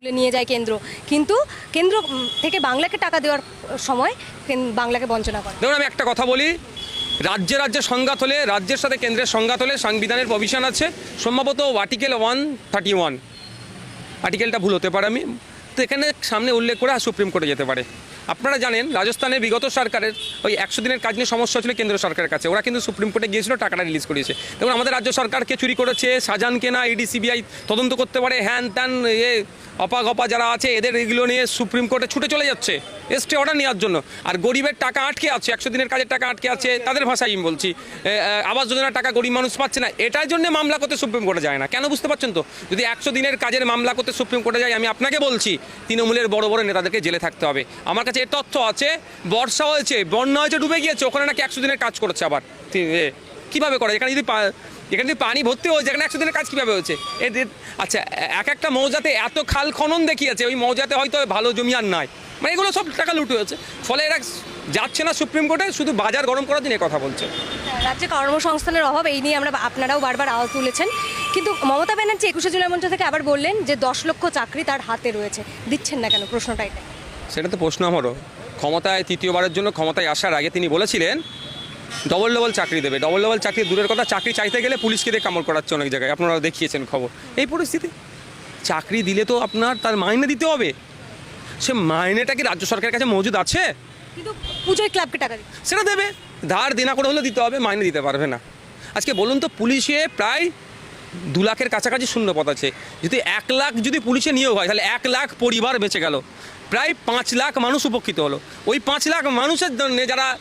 তুলে নিয়ে যায় কেন্দ্র। কিন্তু কেন্দ্র থেকে বাংলাকে টাকা দেওয়ার সময় কেন- বাংলাকে বঞ্চনা করে। দেখুন, আমি একটা কথা বলি। রাজ্যে রাজ্যে সংঘাত হলে, রাজ্যের সাথে কেন্দ্রের সংঘাত হলে সংবিধানের প্রভিশন আছে। সম্ভবত আর্টিকেল ওয়ান থার্টি ওয়ান আর্টিকেলটা ভুল হতে পারে আমি। তো এখানে সামনে উল্লেখ করে সুপ্রিম কোর্টে যেতে পারে। আপনারা জানেন রাজস্থানের বিগত সরকারের ওই একশো দিনের কাজ নিয়ে সমস্যা ছিল কেন্দ্র সরকারের কাছে। ওরা কিন্তু সুপ্রিম কোর্টে গিয়েছিল, টাকাটা রিলিজ করেছে দেখুন, আমাদের রাজ্য সরকারকে চুরি করেছে শাহজাহানকে না ইডি সিবিআই তদন্ত করতে পারে, হ্যান ত্যান, এ অপা গপা যারা আছে, এদের এগুলো নিয়ে সুপ্রিম কোর্টে ছুটে চলে যাচ্ছে। এসটি অর্ডার নেওয়ার জন্য। আর গরিবের টাকা আটকে আছে, একশো দিনের কাজের টাকা আটকে আছে, তাদের ভাষায় আমি বলছি। আবাস যোজনার টাকা গরিব মানুষ পাচ্ছে না, এটার জন্য মামলা করতে সুপ্রিম কোর্টে যায় না। কেন বুঝতে পারছেন তো? যদি একশো দিনের কাজের মামলা করতে সুপ্রিম কোর্টে যায়, আমি আপনাকে বলছি, তৃণমূলের বড় বড় নেতাদেরকে জেলে থাকতে হবে। আমার কাছে এর তথ্য আছে, বর্ষা হয়েছে, বন্যা হয়েছে, ডুবে গিয়েছে, ওখানে নাকি একশো দিনের কাজ করেছে আবার। কীভাবে করে এখানে যদি যদি পানি ভর্তি হয়েছে এখানে একশো দিনের কাজ কীভাবে হয়েছে? এদের আচ্ছা এক একটা মৌজাতে এত খাল খনন দেখিয়েছে ওই মৌজাতে হয়তো ভালো জমি আর নাই। মানে এগুলো সব টাকা লুট হয়েছে। ফলে এরা যাচ্ছে না সুপ্রিম কোর্টে শুধু বাজার গরম করার জন্য কথা বলছে। রাজ্যে কর্মসংস্থানের অভাব এই নিয়ে আমরা আপনারাও বারবার আওয়াজ তুলেছেন। কিন্তু মমতা ব্যানার্জি একুশে জুলাই মঞ্চ থেকে আবার বললেন যে দশ লক্ষ চাকরি তার হাতে রয়েছে। দিচ্ছেন না কেন? প্রশ্নটা এটা সেটা তো প্রশ্ন আমারও। ক্ষমতায় তৃতীয়বারের জন্য ক্ষমতায় আসার আগে তিনি বলেছিলেন ডবল ডবল চাকরি দেবে ডবল ডবল চাকরি দূরের কথা চাকরি চাইতে গেলে পুলিশকে দিয়ে কামড় করাচ্ছে অনেক জায়গায়। আপনারা দেখিয়েছেন খবর। এই পরিস্থিতি। চাকরি দিলে তো আপনার তার মাইনে দিতে হবে। সে মাইনেটা কি রাজ্য সরকারের কাছে মজুদ আছে? কিন্তু পুজোয় ক্লাবকে টাকা সেটা দেবে। ধার দেনা করে হলে দিতে হবে মাইনে দিতে পারবে না। আজকে বলুন তো পুলিশে প্রায় দু লাখের কাছাকাছি শূন্য পদ আছে। যদি এক লাখ যদি পুলিশে নিয়োগ হয় তাহলে এক লাখ পরিবার বেঁচে গেল। প্রায় পাঁচ লাখ মানুষ উপকৃত হলো। ওই পাঁচ লাখ মানুষের জন্য যারা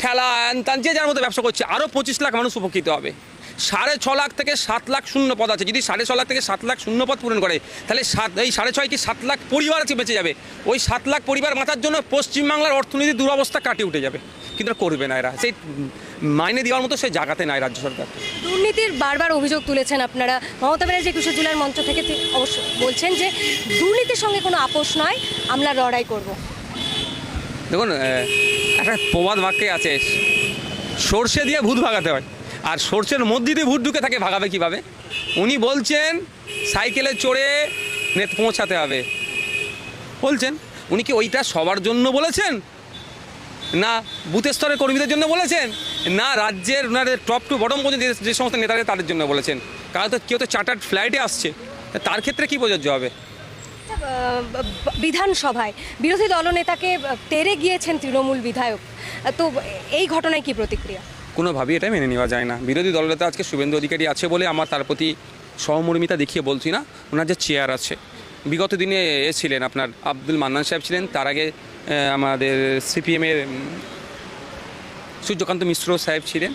ঠেলা হ্যান ত্যান যে যার মধ্যে ব্যবসা করছে আরও পঁচিশ লাখ মানুষ উপকৃত হবে। সাড়ে ছ লাখ থেকে সাত লাখ শূন্য পদ আছে। যদি সাড়ে ছ লাখ থেকে সাত লাখ শূন্য পদ পূরণ করে, তাহলে সাত, এই সাড়ে ছয় কি সাত লাখ পরিবার আছে বেঁচে যাবে? ওই সাত লাখ পরিবার বাঁচার জন্য পশ্চিমবাংলার অর্থনীতির দুরবস্থা কাটিয়ে উঠে যাবে। কিন্তু করবে না এরা। সেই মাইনে দেওয়ার মতো সেই জায়গাতে নাই রাজ্য সরকার। দুর্নীতির বারবার অভিযোগ তুলেছেন আপনারা। মমতা ব্যানার্জি একুশে জুলাইয়ের মঞ্চ থেকে অবশ্য বলছেন যে, দুর্নীতির সঙ্গে কোনো আপোষ নয়, আমরা লড়াই করব। দেখুন একটা প্রবাদ বাক্যে আছে, সর্ষে দিয়ে ভূত ভাগাতে হয়। আর সর্ষের মধ্যে দিয়ে ভূত ঢুকে থাকে, ভাগাবে কীভাবে? উনি বলছেন, সাইকেলে চড়ে নেত পৌঁছাতে হবে। বলছেন, উনি কি ওইটা সবার জন্য বলেছেন? না বুথ স্তরের কর্মীদের জন্য বলেছেন? না, রাজ্যের ওনাদের টপ টু বটম পর্যন্ত যে- সমস্ত নেতাদের তাদের জন্য বলেছেন। কারণ তো কেউ তো চার্টার্ড ফ্লাইটে আসছে। তার ক্ষেত্রে কি প্রযোজ্য হবে? বিধানসভায় বিরোধী দলনেতাকে তেড়ে গিয়েছেন তৃণমূল বিধায়ক। তো এই ঘটনায় কি প্রতিক্রিয়া? কোনোভাবেই এটা মেনে নেওয়া যায় না। বিরোধী দলনেতা আজকে শুভেন্দু অধিকারী আছে বলে আমার তার প্রতি সহমর্মিতা দেখিয়ে বলছি না, ওনার যে চেয়ার আছে। বিগত দিনে ছিলেন আপনার আব্দুল মান্নান সাহেব ছিলেন, তার আগে আমাদের সিপিএমের সূর্যকান্ত মিশ্র সাহেব ছিলেন।